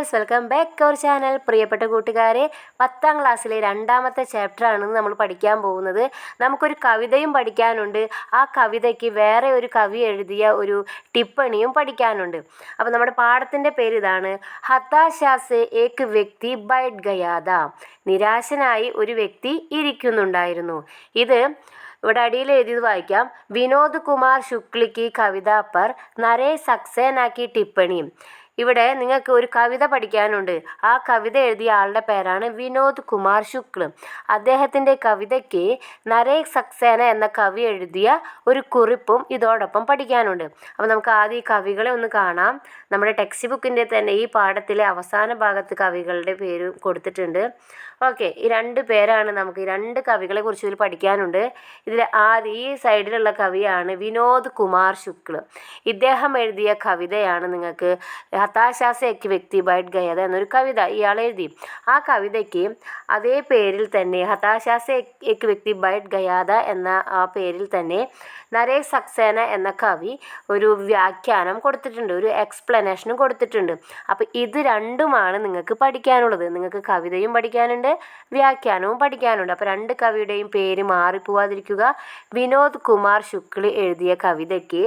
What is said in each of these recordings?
Dears welcome back our channel പ്രിയപ്പെട്ട കൂട്ടുകാരെ പത്താം ക്ലാസ്സിലെ രണ്ടാമത്തെ ചാപ്റ്ററാണ് നമ്മൾ പഠിക്കാൻ പോകുന്നത്. നമുക്കൊരു കവിതയും പഠിക്കാനുണ്ട്. ആ കവിതയ്ക്ക് വേറെ ഒരു കവി എഴുതിയ ഒരു ടിപ്പണിയും പഠിക്കാനുണ്ട്. അപ്പോൾ നമ്മുടെ പാഠത്തിന്റെ പേര് ഇതാണ് ഹതാശാസ് ഏക് വ്യക്തി ബൈറ്റ് ഗയാദ. നിരാശനായി ഒരു വ്യക്തി ഇരിക്കുന്നുണ്ടായിരുന്നു. ഇത് ഇവിടെ അടിയിൽ എഴുതിയത് വായിക്കാം. വിനോദ് കുമാർ ശുക്ലിക്ക് കവിത പർ നരേ സക്സേനാക്കി ടിപ്പണി. ഇവിടെ നിങ്ങൾക്ക് ഒരു കവിത പഠിക്കാനുണ്ട്. ആ കവിത എഴുതിയ ആളുടെ പേരാണ് വിനോദ് കുമാർ ശുക്ല. അദ്ദേഹത്തിന്റെ കവിതയ്ക്ക് നരേക് സക്സേന എന്ന കവി എഴുതിയ ഒരു കുറിപ്പും ഇതോടൊപ്പം പഠിക്കാനുണ്ട്. അപ്പോൾ നമുക്ക് ആദ്യം ഈ കവികളെ ഒന്ന് കാണാം. നമ്മുടെ ടെക്സ്റ്റ് ബുക്കിന്റെ തന്നെ ഈ പാഠത്തിലെ അവസാന ഭാഗത്ത് കവികളുടെ പേരും കൊടുത്തിട്ടുണ്ട്. ഓക്കെ ഈ രണ്ട് പേരാണ് നമുക്ക് ഈ രണ്ട് കവികളെ കുറിച്ച് ഇതിൽ പഠിക്കാനുണ്ട്. ഇതിൽ ആദ്യം ഈ സൈഡിലുള്ള കവിയാണ് വിനോദ് കുമാർ ശുക്ൽ ഇദ്ദേഹം എഴുതിയ കവിതയാണ് നിങ്ങൾക്ക് ഹതാശാസ എക്ക് വ്യക്തി ബൈറ്റ് ഗയത എന്നൊരു കവിത ഇയാൾ എഴുതി. ആ കവിതയ്ക്ക് അതേ പേരിൽ തന്നെ ഹതാശാസ എക്ക് വ്യക്തി ബൈറ്റ് ഗയാദ എന്ന ആ പേരിൽ തന്നെ നരേഷ് സക്സേന എന്ന കവി ഒരു വ്യാഖ്യാനം കൊടുത്തിട്ടുണ്ട് ഒരു എക്സ്പ്ലനേഷനും കൊടുത്തിട്ടുണ്ട്. അപ്പോൾ ഇത് രണ്ടുമാണ് നിങ്ങൾക്ക് പഠിക്കാനുള്ളത്. നിങ്ങൾക്ക് കവിതയും പഠിക്കാനുണ്ട് വ്യാഖ്യാനവും പഠിക്കാനുണ്ട്. അപ്പോൾ രണ്ട് കവിയുടെയും പേര് മാറിപ്പോവാതിരിക്കുക. വിനോദ് കുമാർ ശുക്ലി എഴുതിയ കവിതയ്ക്ക്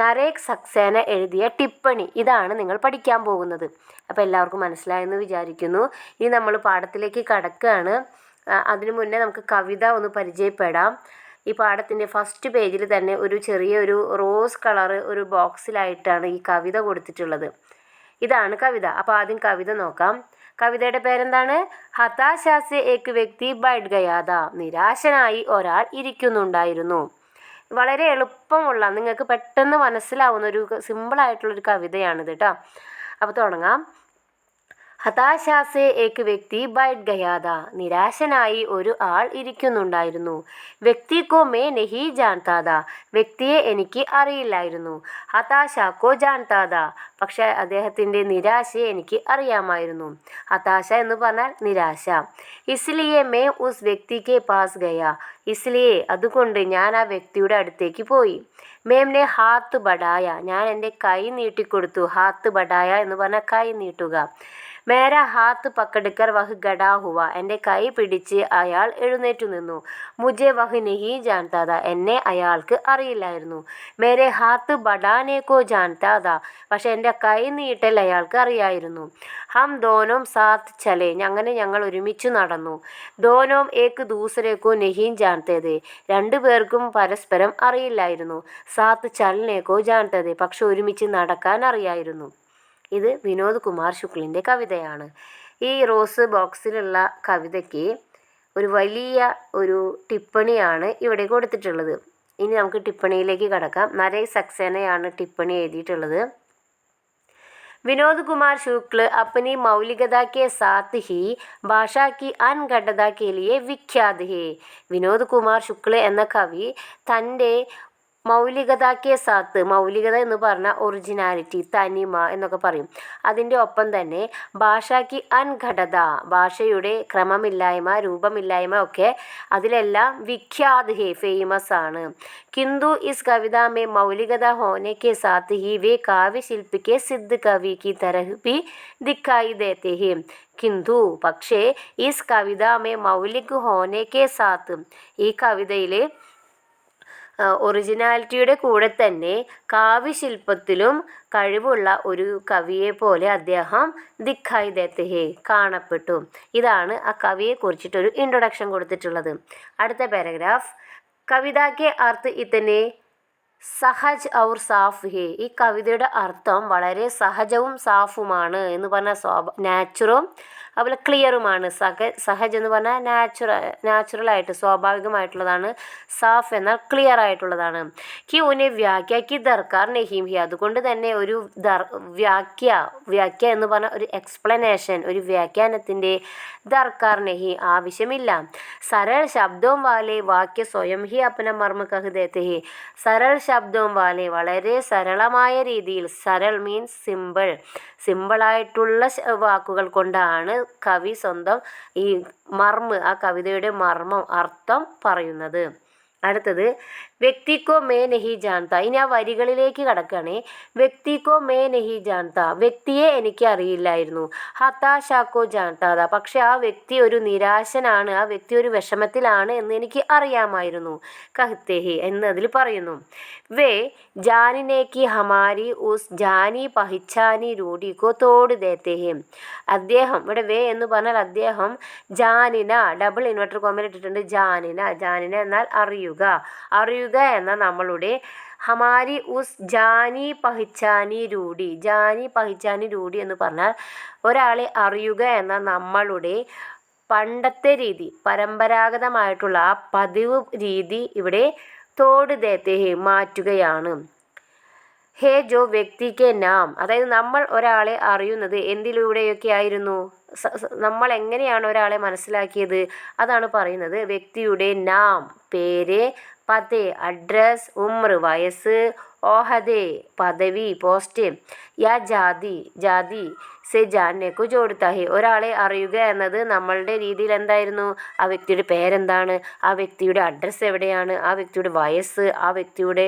നരേക് സക്സേന എഴുതിയ ടിപ്പണി. ഇതാണ് നിങ്ങൾ പഠിക്കാൻ പോകുന്നത്. അപ്പോൾ എല്ലാവർക്കും മനസ്സിലായെന്ന് വിചാരിക്കുന്നു. ഇനി നമ്മൾ പാഠത്തിലേക്ക് കടക്കുകയാണ്. അതിനു മുന്നേ നമുക്ക് കവിത ഒന്ന് പരിചയപ്പെടാം. ഈ പാഠത്തിന്റെ ഫസ്റ്റ് പേജിൽ തന്നെ ഒരു ചെറിയൊരു റോസ് കളറ് ഒരു ബോക്സിലായിട്ടാണ് ഈ കവിത കൊടുത്തിട്ടുള്ളത്. ഇതാണ് കവിത. അപ്പോൾ ആദ്യം കവിത നോക്കാം. കവിതയുടെ പേരെന്താണ്? ഹതാശാസ് ഏക് വ്യക്തി ബൈഡ് ഗയാദ നിരാശനായി ഒരാൾ ഇരിക്കുന്നുണ്ടായിരുന്നു. വളരെ എളുപ്പമുള്ള നിങ്ങൾക്ക് പെട്ടെന്ന് മനസ്സിലാവുന്ന ഒരു സിമ്പിളായിട്ടുള്ളൊരു കവിതയാണിത് കേട്ടോ അപ്പോൾ തുടങ്ങാം. ഹതാശാസെ ഏക് വ്യക്തി ബൈറ്റ് ഗയാദ. നിരാശനായി ഒരു ആൾ ഇരിക്കുന്നുണ്ടായിരുന്നു. വ്യക്തിക്കോ മേ നെഹി ജാൻതാദ. വ്യക്തിയെ എനിക്ക് അറിയില്ലായിരുന്നു. ഹതാശാക്കോ ജാൻതാദ. പക്ഷെ അദ്ദേഹത്തിന്റെ നിരാശയെ എനിക്ക് അറിയാമായിരുന്നു. ഹതാശ എന്ന് പറഞ്ഞാൽ നിരാശ. ഇസ്ലിയെ മേ ഉസ് വ്യക്തിക്ക് പാസ് ഗയ. ഇസ്ലിയെ അതുകൊണ്ട് ഞാൻ ആ വ്യക്തിയുടെ അടുത്തേക്ക് പോയി. മേംനെ ഹാത്ത് ബഡായ. ഞാൻ എന്റെ കൈ നീട്ടിക്കൊടുത്തു. ഹാത്ത് ബഡായ എന്ന് പറഞ്ഞാൽ കൈ നീട്ടുക. മേര ഹാത്ത് പക്കടുക്കർ വഹ് ഗഡാ ഹുവ. എന്റെ കൈ പിടിച്ച് അയാൾ എഴുന്നേറ്റു നിന്നു. മുജെ വഹ് നെഹി ജാൻതാത. എന്നെ അയാൾക്ക് അറിയില്ലായിരുന്നു. മേരെ ഹാത്ത് ബഡാനേക്കോ ജാൻതാത. പക്ഷെ എന്റെ കൈ നീട്ടൽ അയാൾക്ക് അറിയായിരുന്നു. ഹം ദോനോം സാത്ത് ചലേ. അങ്ങനെ ഞങ്ങൾ ഒരുമിച്ച് നടന്നു. ദോനോം ഏക്ക് ദൂസരേക്കോ നെഹീൻ ജാൻതേത്. രണ്ടു പേർക്കും പരസ്പരം അറിയില്ലായിരുന്നു. സാത്ത് ചലനേക്കോ ജാൻതത്. പക്ഷെ ഒരുമിച്ച് നടക്കാൻ അറിയായിരുന്നു. ഇത് വിനോദ് കുമാർ ശുക്ലിൻ്റെ കവിതയാണ് ഈ റോസ് ബോക്സിലുള്ള കവിതയ്ക്ക് ഒരു വലിയ ഒരു ടിപ്പണിയാണ് ഇവിടെ കൊടുത്തിട്ടുള്ളത് ഇനി നമുക്ക് ടിപ്പണിയിലേക്ക് കടക്കാം നരേഷ് സക്സേനയാണ് ടിപ്പണി എഴുതിയിട്ടുള്ളത് विनोद कुमार शुक्ल अपनी मौलिकता के साथ ही ഭാഷാ की अनघटता के लिए विख्यात है വിനോദ് കുമാർ ശുക്ല എന്ന കവി തൻ്റെ മൗലികത കെ സാത്ത് മൗലികത എന്ന് പറഞ്ഞാൽ ഒറിജിനാലിറ്റി തനിമ എന്നൊക്കെ പറയും. അതിന്റെ ഒപ്പം തന്നെ ഭാഷയ്ക്ക് അൻഘടത ഭാഷയുടെ ക്രമമില്ലായ്മ രൂപമില്ലായ്മ ഒക്കെ അതിലെല്ലാം വിഖ്യാത് ഹേ ഫേമസ് ആണ്. കിന്ദു ഇസ് കവിത മേ മൗലികത ഹോനെ കെ സാത്ത് ഹി വേ കാവ്യ ശില്പിക്ക് സിദ്ധ് കവി കി തരഹ് ബി ദിക്കായി ദേത്തെ ഹി. പക്ഷേ ഈസ് കവിത മേ മൗലിക് ഹോനെ കെ സാത്ത് ഈ കവിതയിൽ ഒറിജിനാലിറ്റിയുടെ കൂടെ തന്നെ കാവ്യശില്പത്തിലും കഴിവുള്ള ഒരു കവിയെ പോലെ അദ്ദേഹം ദിഖായി ദേത്തെ കാണപ്പെട്ടു. ഇതാണ് ആ കവിയെ കുറിച്ചിട്ടൊരു ഇൻട്രൊഡക്ഷൻ കൊടുത്തിട്ടുള്ളത്. അടുത്ത പാരഗ്രാഫ് കവിതാക്കെ അർത്ഥ ഇത്തന്നെ സഹജ് ഔർ സാഫ് ഹേ. ഈ കവിതയുടെ അർത്ഥം വളരെ സഹജവും സാഫുമാണ് എന്ന് പറഞ്ഞാൽ സ്വാഭ നാച്ചുറും അതുപോലെ ക്ലിയറുമാണ് സഹ സഹജ് എന്ന് പറഞ്ഞാൽ നാച്ചുറൽ നാച്ചുറലായിട്ട് സ്വാഭാവികമായിട്ടുള്ളതാണ്. സാഫ് എന്നാൽ ക്ലിയർ ആയിട്ടുള്ളതാണ്. കി ഉനെ വ്യാഖ്യ കി ദർക്കാർ നെഹീം ഹി. അതുകൊണ്ട് തന്നെ ഒരു ദർ വ്യാഖ്യ വ്യാഖ്യ എന്ന് പറഞ്ഞാൽ ഒരു എക്സ്പ്ലനേഷൻ ഒരു വ്യാഖ്യാനത്തിന്റെ ദർക്കാർ നെഹി ആവശ്യമില്ല. സരൾ ശബ്ദവും വാലെ വാക്യ സ്വയം ഹി അപ്പന മർമ്മ കഹുദേത്തെ ഹി. സരൾ ശബ്ദവും വാലെ വളരെ സരളമായ രീതിയിൽ സരൾ മീൻസ് സിമ്പിൾ സിമ്പിളായിട്ടുള്ള വാക്കുകൾ കൊണ്ടാണ് കവി സ്വന്തം ഈ മർമ്മ ആ കവിതയുടെ മർമ്മം അർത്ഥം പറയുന്നത്. അടുത്തത് വ്യക്തിക്കോ മേ നഹി ജാൻത. ഇനി ആ വരികളിലേക്ക് കടക്കുകയാണേ. വ്യക്തിക്കോ മേ നഹി ജാൻത. വ്യക്തിയെ എനിക്ക് അറിയില്ലായിരുന്നു. ഹതാശാക്കോ ജാൻതാത പക്ഷെ ആ വ്യക്തി ഒരു നിരാശനാണ്. ആ വ്യക്തി ഒരു വിഷമത്തിലാണ് എന്ന് എനിക്ക് അറിയാമായിരുന്നു. കഹ്തേഹി എന്നതിൽ പറയുന്നു. വേ ജാനിനേക്ക് ഹമാരി ഉസ് ജാനി പഹിച്ചാനി രൂഢിക്കോ തോട് ദേത്തേഹി അദ്ദേഹം ഇവിടെ വേ എന്ന് പറഞ്ഞാൽ അദ്ദേഹം ജാനിന ഡബിൾ ഇൻവെർട്ടർ കോമൻ ഇട്ടിട്ടുണ്ട് ജാനിന. ജാനിന എന്നാൽ അറിയുക. അറിയുക എന്ന നമ്മളുടെ ഹമാരി ഉസ് ജാനി പഹിച്ചാനി രൂഢി ജാനി പഹിച്ചാനി രൂഢി എന്ന് പറഞ്ഞാൽ ഒരാളെ അറിയുക എന്ന നമ്മളുടെ പണ്ടത്തെ രീതി പരമ്പരാഗതമായിട്ടുള്ള ആ പതിവ് രീതി ഇവിടെ തോട് ദേത്തെ മാറ്റുകയാണ്. ഹേ ജോ വ്യക്തിക്ക് നാം. അതായത് നമ്മൾ ഒരാളെ അറിയുന്നത് എന്തിലൂടെയൊക്കെ ആയിരുന്നു നമ്മൾ എങ്ങനെയാണ് ഒരാളെ മനസ്സിലാക്കിയത്? അതാണ് പറയുന്നത്. വ്യക്തിയുടെ നാം പേര് പതേ അഡ്രസ് ഉമ്ര വയസ്സ് ഓഹദേ പദവി പോസ്റ്റ് യാ ജാതി ജാതി സെ ജാനേക്കു ജോടുത്താഹി ഒരാളെ അറിയുക എന്നത് നമ്മളുടെ രീതിയിൽ എന്തായിരുന്നു ആ വ്യക്തിയുടെ പേരെന്താണ് ആ വ്യക്തിയുടെ അഡ്രസ്സ് എവിടെയാണ് ആ വ്യക്തിയുടെ വയസ്സ് ആ വ്യക്തിയുടെ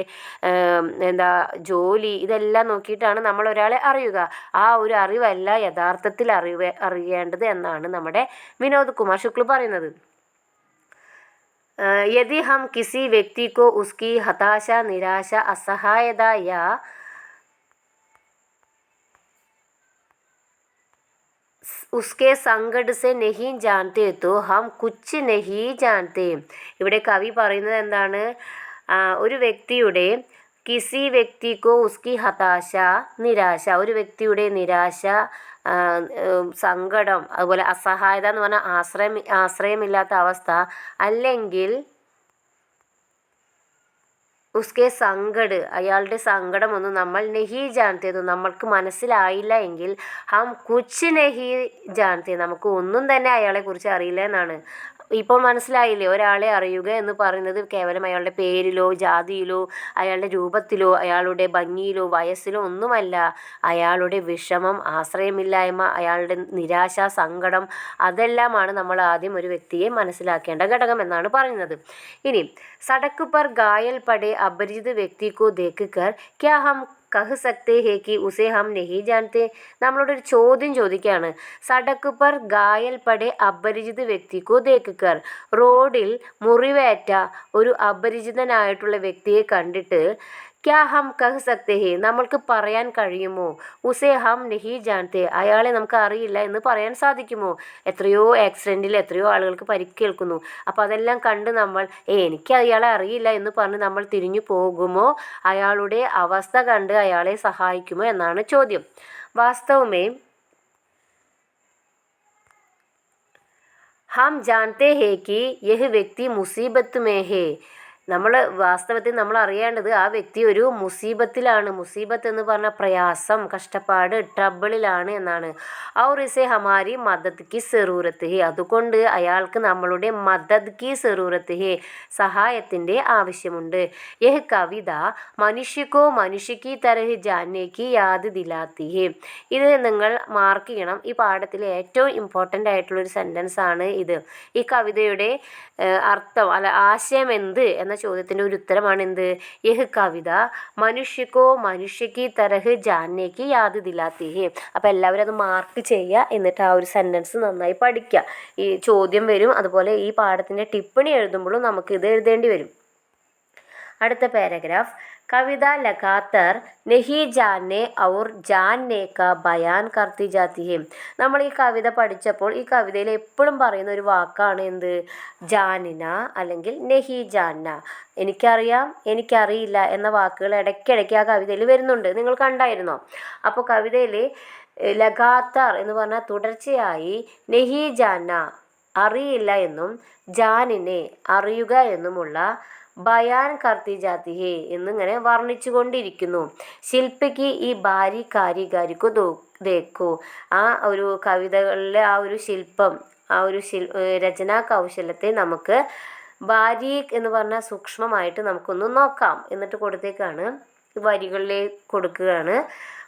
ഏം, എന്താ ജോലി ഇതെല്ലാം നോക്കിയിട്ടാണ് നമ്മൾ ഒരാളെ അറിയുക ആ ഒരു അറിവല്ല യഥാർത്ഥത്തിൽ അറിവ് അറിയേണ്ടത് എന്നാണ് നമ്മുടെ വിനോദ് കുമാർ ശുക്ല പറയുന്നത് अ, यदि हम किसी व्यक्ति को उसकी हताशा निराशा असहायता या उसके संकट से नहीं जानते तो हम कुछ नहीं जानते ഇവിടെ കവി പറയുന്നത് എന്താണ് ആ, ഒരു വ്യക്തിയുടെ കിസി വ്യക്തിക്കോ ഉസ്കി ഹതാശ നിരാശ ഒരു വ്യക്തിയുടെ നിരാശ ആ, ഉം, സങ്കടം അതുപോലെ അസഹായത എന്ന് പറഞ്ഞാൽ ആശ്രയം ആശ്രയമില്ലാത്ത അവസ്ഥ അല്ലെങ്കിൽ ഉസ്കെ സങ്കട് അയാളുടെ സങ്കടമൊന്നും നമ്മൾ നെഹി ജാനത്തേത് നമ്മൾക്ക് മനസ്സിലായില്ല എങ്കിൽ ഹം കുച്ച് നെഹി ജാനത്തെ നമുക്ക് ഒന്നും തന്നെ അയാളെ കുറിച്ച് അറിയില്ല എന്നാണ്. ഇപ്പോൾ മനസ്സിലായില്ലേ? ഒരാളെ അറിയുക എന്ന് പറയുന്നത് കേവലം അയാളുടെ പേരിലോ ജാതിയിലോ അയാളുടെ രൂപത്തിലോ അയാളുടെ ഭംഗിയിലോ വയസ്സിലോ ഒന്നുമല്ല. അയാളുടെ വിഷമം ആശ്രയമില്ലായ്മ അയാളുടെ നിരാശ സങ്കടം അതെല്ലാമാണ് നമ്മൾ ആദ്യം ഒരു വ്യക്തിയെ മനസ്സിലാക്കേണ്ട ഘടകം എന്നാണ് പറയുന്നത്. ഇനി സടക്കുപർ ഗായൽ പടെ അപരിചിത വ്യക്തിക്കോ ദേക്കുക്കർ ക്യാ ഹം കഹ് സക്തേ ഹേ കി ഉസേ ഹം നെഹി ജാനത്തെ നമ്മളോട് ഒരു ചോദ്യം ചോദിക്കുകയാണ് സടക്ക് പർ ഗായൽ പടെ അപരിചിത വ്യക്തിക്കോ ദേക്കർ റോഡിൽ മുറിവേറ്റ ഒരു അപരിചിതനായിട്ടുള്ള വ്യക്തിയെ കണ്ടിട്ട് ക്യാ ഹം കഹ് സക്തേ ഹേ നമ്മൾക്ക് പറയാൻ കഴിയുമോ ഉസേ ഹം നഹി ജാനത്തെ അയാളെ നമുക്ക് അറിയില്ല എന്ന് പറയാൻ സാധിക്കുമോ എത്രയോ ആക്സിഡൻറ്റിൽ എത്രയോ ആളുകൾക്ക് പരിക്കേൽക്കുന്നു അപ്പോൾ അതെല്ലാം കണ്ട് നമ്മൾ ഏ എനിക്ക് അയാളെ അറിയില്ല എന്ന് പറഞ്ഞ് നമ്മൾ തിരിഞ്ഞു പോകുമോ അയാളുടെ അവസ്ഥ കണ്ട് അയാളെ സഹായിക്കുമോ എന്നാണ് ചോദ്യം വാസ്തവമേ हम जानते हैं कि यह व्यक्ति मुसीबत में है നമ്മൾ വാസ്തവത്തിൽ നമ്മൾ അറിയേണ്ടത് ആ വ്യക്തി ഒരു മുസീബത്തിലാണ്. മുസീബത്ത് എന്ന് പറഞ്ഞാൽ പ്രയാസം കഷ്ടപ്പാട് ട്രബിളിലാണ് എന്നാണ്. ഔർ ഇസെ ഹമാരി മദത് കി സെറൂറത്ത് ഹേ. അതുകൊണ്ട് അയാൾക്ക് നമ്മളുടെ മദത് കി സെറൂറത്ത് ഹേ സഹായത്തിന്റെ ആവശ്യമുണ്ട്. യഹ് കവിത മനുഷ്യക്കോ മനുഷ്യക്ക് തരഹ് ജാനേക്ക് യാത് ദിലാത്തി ഹേ. ഇത് നിങ്ങൾ മാർക്ക് ചെയ്യണം. ഈ പാഠത്തിലെ ഏറ്റവും ഇമ്പോർട്ടന്റ് ആയിട്ടുള്ളൊരു സെന്റൻസ് ആണ് ഇത്. ഈ കവിതയുടെ അർത്ഥം അല്ല ആശയം എന്ത് എന്ന ചോദ്യത്തിന്റെ ഒരു ഉത്തരമാണ് എന്ത്? യഹ് കവിത. മനുഷ്യക്കോ മനുഷ്യക്ക് തരഹ് ജാനേക്ക് യാത് ദിലാത്തി ഹേ അപ്പോൾ എല്ലാവരും അത് മാർക്ക് ചെയ്യുക എന്നിട്ട് ആ ഒരു സെന്റൻസ് നന്നായി പഠിക്കുക ഈ ചോദ്യം വരും. അതുപോലെ ഈ പാഠത്തിന്റെ ടിപ്പണി എഴുതുമ്പോഴും നമുക്ക് ഇത് എഴുതേണ്ടി വരും. അടുത്ത പാരഗ്രാഫ് കവിത ലഗാത്തർ നെഹി ജാനെ ഔർ ജാൻ കാ ബയാൻ കർത്തി ജാത്തി ഹെ. നമ്മൾ ഈ കവിത പഠിച്ചപ്പോൾ ഈ കവിതയിൽ എപ്പോഴും പറയുന്ന ഒരു വാക്കാണ് എന്ത്? ജാനിന അല്ലെങ്കിൽ നെഹി ജാന്ന എനിക്കറിയാം എനിക്കറിയില്ല എന്ന വാക്കുകൾ ഇടയ്ക്കിടയ്ക്ക് ആ കവിതയിൽ വരുന്നുണ്ട്. നിങ്ങൾ കണ്ടായിരുന്നോ? അപ്പോൾ കവിതയിൽ ലഗാത്താർ എന്ന് പറഞ്ഞാൽ തുടർച്ചയായി നെഹി ജാന അറിയില്ല എന്നും ജാനിനെ അറിയുക എന്നുമുള്ള ബയാൻ കർത്തി ജാതി ഹേ എന്നിങ്ങനെ വർണിച്ചുകൊണ്ടിരിക്കുന്നു. ശില്പിക്ക് ഈ ഭാര്യ കാരികാരിക്കു ദേക്കോ. ആ ഒരു കവിതകളിലെ ആ ഒരു ശില്പം ആ ഒരു ശിൽ രചനാ കൗശലത്തെ നമുക്ക് ഭാര്യ എന്ന് പറഞ്ഞാൽ സൂക്ഷ്മമായിട്ട് നമുക്കൊന്ന് നോക്കാം. എന്നിട്ട് കൊടുത്തേക്കാണ് വരികളിലെ കൊടുക്കുകയാണ്.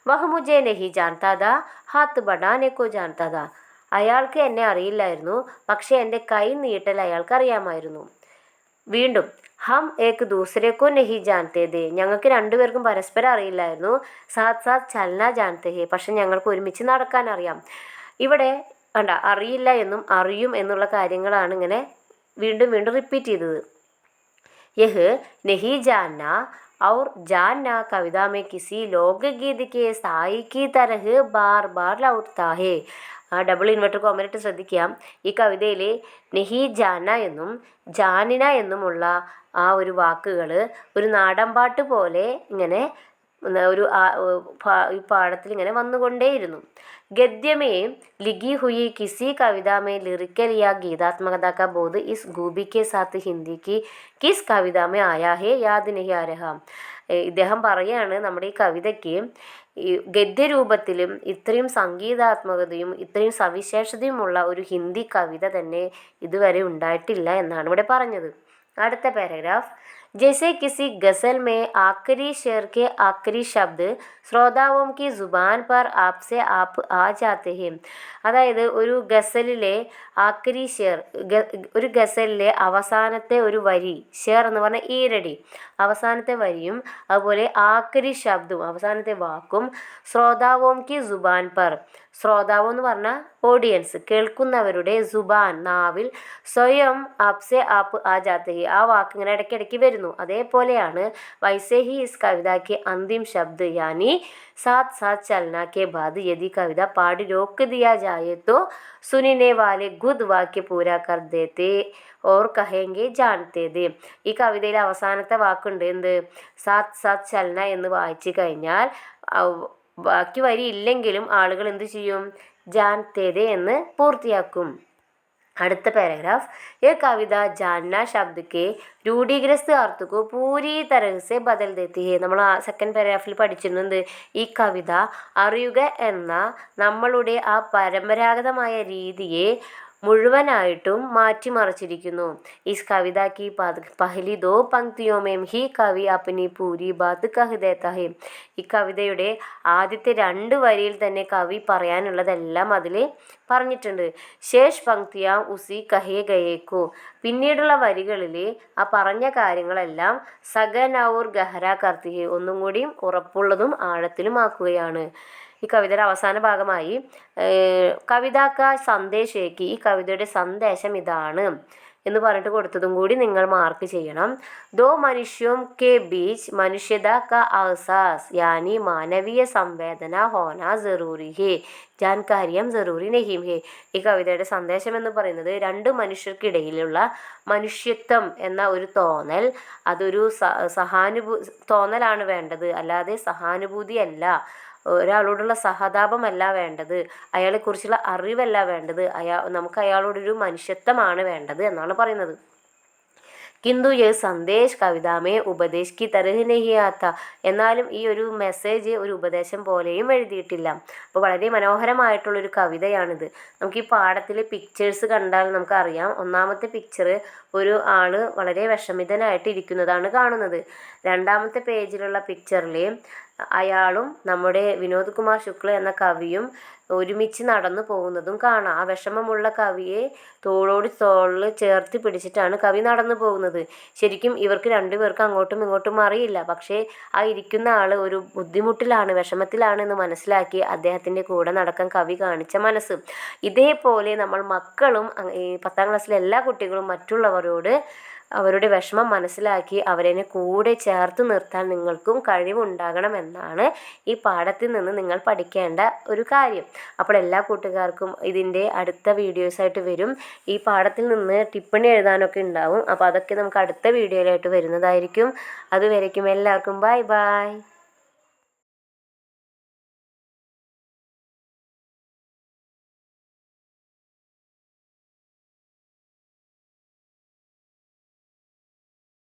വഹമുജെ നഹി ജാൻതാദ ഹാത്ത് ബഡാനെക്കോ ജാൻതാദ അയാൾക്ക് എന്നെ അറിയില്ലായിരുന്നു പക്ഷേ എന്റെ കൈ നീട്ടൽ അയാൾക്ക് അറിയാമായിരുന്നു. വീണ്ടും ഹം ഏക് ദൂസരേക്കോ നെഹി നഹി ജാനത്തെ ദേ ഞങ്ങൾക്ക് രണ്ടുപേർക്കും പരസ്പരം അറിയില്ലായിരുന്നു। സാത് സാത് ചലന ജാനത്തെ പക്ഷെ ഞങ്ങൾക്ക് ഒരുമിച്ച് നടക്കാൻ അറിയാം. ഇവിടെ വേണ്ട അറിയില്ല എന്നും അറിയും എന്നുള്ള കാര്യങ്ങളാണ് ഇങ്ങനെ വീണ്ടും വീണ്ടും റിപ്പീറ്റ് ചെയ്തത്. യഹ് നെഹി ജാന और जानना कविता में किसी लोकगीत के स्थाई की तरह बार बार लौटता है ആ ഡബിൾ ഇൻവെർട്ടർ കോമനായിട്ട് ശ്രദ്ധിക്കാം ഈ കവിതയിൽ നെഹി ജാന എന്നും ജാനിന എന്നുമുള്ള ആ ഒരു വാക്കുകൾ ഒരു നാടൻപാട്ട് പോലെ ഇങ്ങനെ ഒരു ഈ പാഠത്തിലിങ്ങനെ വന്നുകൊണ്ടേയിരുന്നു. ഗദ്യമേ ലിഗി ഹുയി കിസി കവിതാമേ ലിറിക്കൽ യാ ഗീതാത്മകതാക്ക ബോധ് ഇസ് ഗൂബിക്ക് സാത്ത് ഹിന്ദിക്ക് കിസ് കവിതാമേ ആയാഹേ യാദ് നഹി ആരഹ. ഇദ്ദേഹം പറയാണ് നമ്മുടെ ഈ കവിതയ്ക്ക് ഈ ഗദ്യരൂപത്തിലും ഇത്രയും സംഗീതാത്മകതയും ഇത്രയും സവിശേഷതയുമുള്ള ഒരു ഹിന്ദി കവിത തന്നെ ഇതുവരെ ഉണ്ടായിട്ടില്ല എന്നാണ് ഇവിടെ പറഞ്ഞത്. അടുത്ത പാരഗ്രാഫ്. जैसे किसी गज़ल में आखिरी शेर के आखिरी शब्द ശ്രോതാവും കി ജുബാൻ പർ ആപ്സെ ആപ്പ് ആ ജാത്തെ ഹെ അതായത് ഒരു ഗസലിലെ ആക്രി ഷേർ ഒരു ഗസലിലെ അവസാനത്തെ ഒരു വരി ഷേർ എന്ന് പറഞ്ഞാൽ ഈരടി അവസാനത്തെ വരിയും അതുപോലെ ആക്രി ശബ്ദവും അവസാനത്തെ വാക്കും ശ്രോതാവും കി ജുബാൻ പർ ശ്രോതാവ് എന്ന് പറഞ്ഞാൽ ഓഡിയൻസ് കേൾക്കുന്നവരുടെ സുബാൻ നാവിൽ സ്വയം ആപ്സെ ആപ്പ് ആ ജാത്തെ ആ വാക്ക് ഇങ്ങനെ ഇടയ്ക്കിടയ്ക്ക് വരുന്നു പറയുന്നു. അതേപോലെയാണ് വൈസേഹി ഇസ് കവിതയ്ക്ക് അന്തിം ശബ്ദ യാനി സാത് സാത് ചലനാക്കിയ ബാദ് യദി കവിത പാടി രോക്ക് ദിയാ ജായേ തോ സുനിനെ വാലെ ഗുദ് വാക്യ പൂരാ കർ ഓർ കഹേങ്കെ ജാൻത്തേത് ഈ കവിതയിലെ അവസാനത്തെ വാക്കുണ്ട് എന്ത്? സാത് സാത് ചലന എന്ന് വായിച്ചു കഴിഞ്ഞാൽ ബാക്കി വരി ഇല്ലെങ്കിലും ആളുകൾ എന്ത് ചെയ്യും? ജാൻ തേതേ എന്ന് പൂർത്തിയാക്കും. അടുത്ത പാരഗ്രാഫ് ये കവിത जानना शब्द के രൂഢീഗ്രസ്ത अर्थ को पूरी तरह से बदल देती है നമ്മൾ ആ സെക്കൻഡ് പാരഗ്രാഫിൽ പഠിച്ചിരുന്നത് ഈ കവിത അറിയുക എന്ന നമ്മളുടെ ആ പരമ്പരാഗതമായ രീതിയെ മുഴുവനായിട്ടും മാറ്റിമറിച്ചിരിക്കുന്നു. Is Kavitha Ki പഹലി though പങ്ക്തിയോമേം he കവി അപ്നി പൂരി ബാത് കഹിതേതഹേം ഈ കവിതയുടെ ആദ്യത്തെ രണ്ട് വരിയിൽ തന്നെ കവി പറയാനുള്ളതെല്ലാം അതിൽ പറഞ്ഞിട്ടുണ്ട്. ശേഷ് പങ്ക്തിയ ഉസി കഹേ ഗയേക്കു. പിന്നീടുള്ള വരികളിൽ ആ പറഞ്ഞ കാര്യങ്ങളെല്ലാം സഗനൌർ ഗഹര കർത്തിഹെ. ഒന്നും കൂടിയും ഉറപ്പുള്ളതും ആഴത്തിലുമാക്കുകയാണ് ഈ കവിതയുടെ അവസാന ഭാഗമായി കവിതാക്ക സന്ദേശേക്ക് ഈ കവിതയുടെ സന്ദേശം ഇതാണ് എന്ന് പറഞ്ഞിട്ട് കൊടുത്തതും കൂടി നിങ്ങൾ മാർക്ക് ചെയ്യണം. ദോ മനുഷ്യം കെ ബീച്ച് മനുഷ്യത ക അസാസ് യാനി മാനവീയ സംവേദന ഹോന ജറൂറി ഹേ ജാൻകാര്യം ജറൂറി നഹീം ഹേ. ഈ കവിതയുടെ സന്ദേശം എന്ന് പറയുന്നത് രണ്ട് മനുഷ്യർക്കിടയിലുള്ള മനുഷ്യത്വം എന്ന ഒരു തോന്നൽ. അതൊരു സഹാനുഭൂ തോന്നലാണ് വേണ്ടത്. അല്ലാതെ സഹാനുഭൂതിയല്ല ഒരാളോടുള്ള സഹതാപമല്ല വേണ്ടത്. അയാളെക്കുറിച്ചുള്ള അറിവല്ല വേണ്ടത്. അയാ നമുക്ക് അയാളോടൊരു മനുഷ്യത്വമാണ് വേണ്ടത് എന്നാണ് പറയുന്നത്. കിന്തു യേ സന്ദേശ് കവിതാമേ ഉപദേശ് കി തരഹ് നെഹിയാത്ത എന്നാലും ഈ ഒരു മെസ്സേജ് ഒരു ഉപദേശം പോലെയും എഴുതിയിട്ടില്ല. അപ്പോൾ വളരെ മനോഹരമായിട്ടുള്ളൊരു കവിതയാണിത്. നമുക്ക് ഈ പാടത്തിൽ പിക്ചേഴ്സ് കണ്ടാൽ നമുക്കറിയാം. ഒന്നാമത്തെ പിക്ചർ ഒരു ആൾ വളരെ വിഷമിതനായിട്ട് ഇരിക്കുന്നതാണ് കാണുന്നത്. രണ്ടാമത്തെ പേജിലുള്ള പിക്ചറിൽ അയാളും നമ്മുടെ വിനോദ് കുമാർ ശുക്ല എന്ന കവിയും ഒരുമിച്ച് നടന്നു പോകുന്നതും കാണാം. ആ വിഷമമുള്ള കവിയെ തോളോട് തോളിൽ ചേർത്ത് പിടിച്ചിട്ടാണ് കവി നടന്നു പോകുന്നത്. ശരിക്കും ഇവർക്ക് രണ്ടുപേർക്കും അങ്ങോട്ടും ഇങ്ങോട്ടും അറിയില്ല. പക്ഷേ ആ ഇരിക്കുന്ന ആൾ ഒരു ബുദ്ധിമുട്ടിലാണ് വിഷമത്തിലാണ് എന്ന് മനസ്സിലാക്കി അദ്ദേഹത്തിന്റെ കൂടെ നടക്കാൻ കവി കാണിച്ച മനസ്സ്. ഇതേപോലെ നമ്മൾ മക്കളും പത്താം ക്ലാസ്സിലെ എല്ലാ കുട്ടികളും മറ്റുള്ളവരോട് അവരുടെ വിഷമം മനസ്സിലാക്കി അവരെ കൂടെ ചേർത്ത് നിർത്താൻ നിങ്ങൾക്കും കഴിവുണ്ടാകണമെന്നാണ് ഈ പാഠത്തിൽ നിന്ന് നിങ്ങൾ പഠിക്കേണ്ട ഒരു കാര്യം. അപ്പോൾ എല്ലാ കൂട്ടുകാർക്കും ഇതിന്റെ അടുത്ത വീഡിയോസായിട്ട് വരും. ഈ പാഠത്തിൽ നിന്ന് ടിപ്പണി എഴുതാനൊക്കെ ഉണ്ടാവും. അപ്പോൾ അതൊക്കെ നമുക്ക് അടുത്ത വീഡിയോയിലായിട്ട് വരുന്നതായിരിക്കും. അതുവരേക്കും എല്ലാവർക്കും ബൈ ബൈ.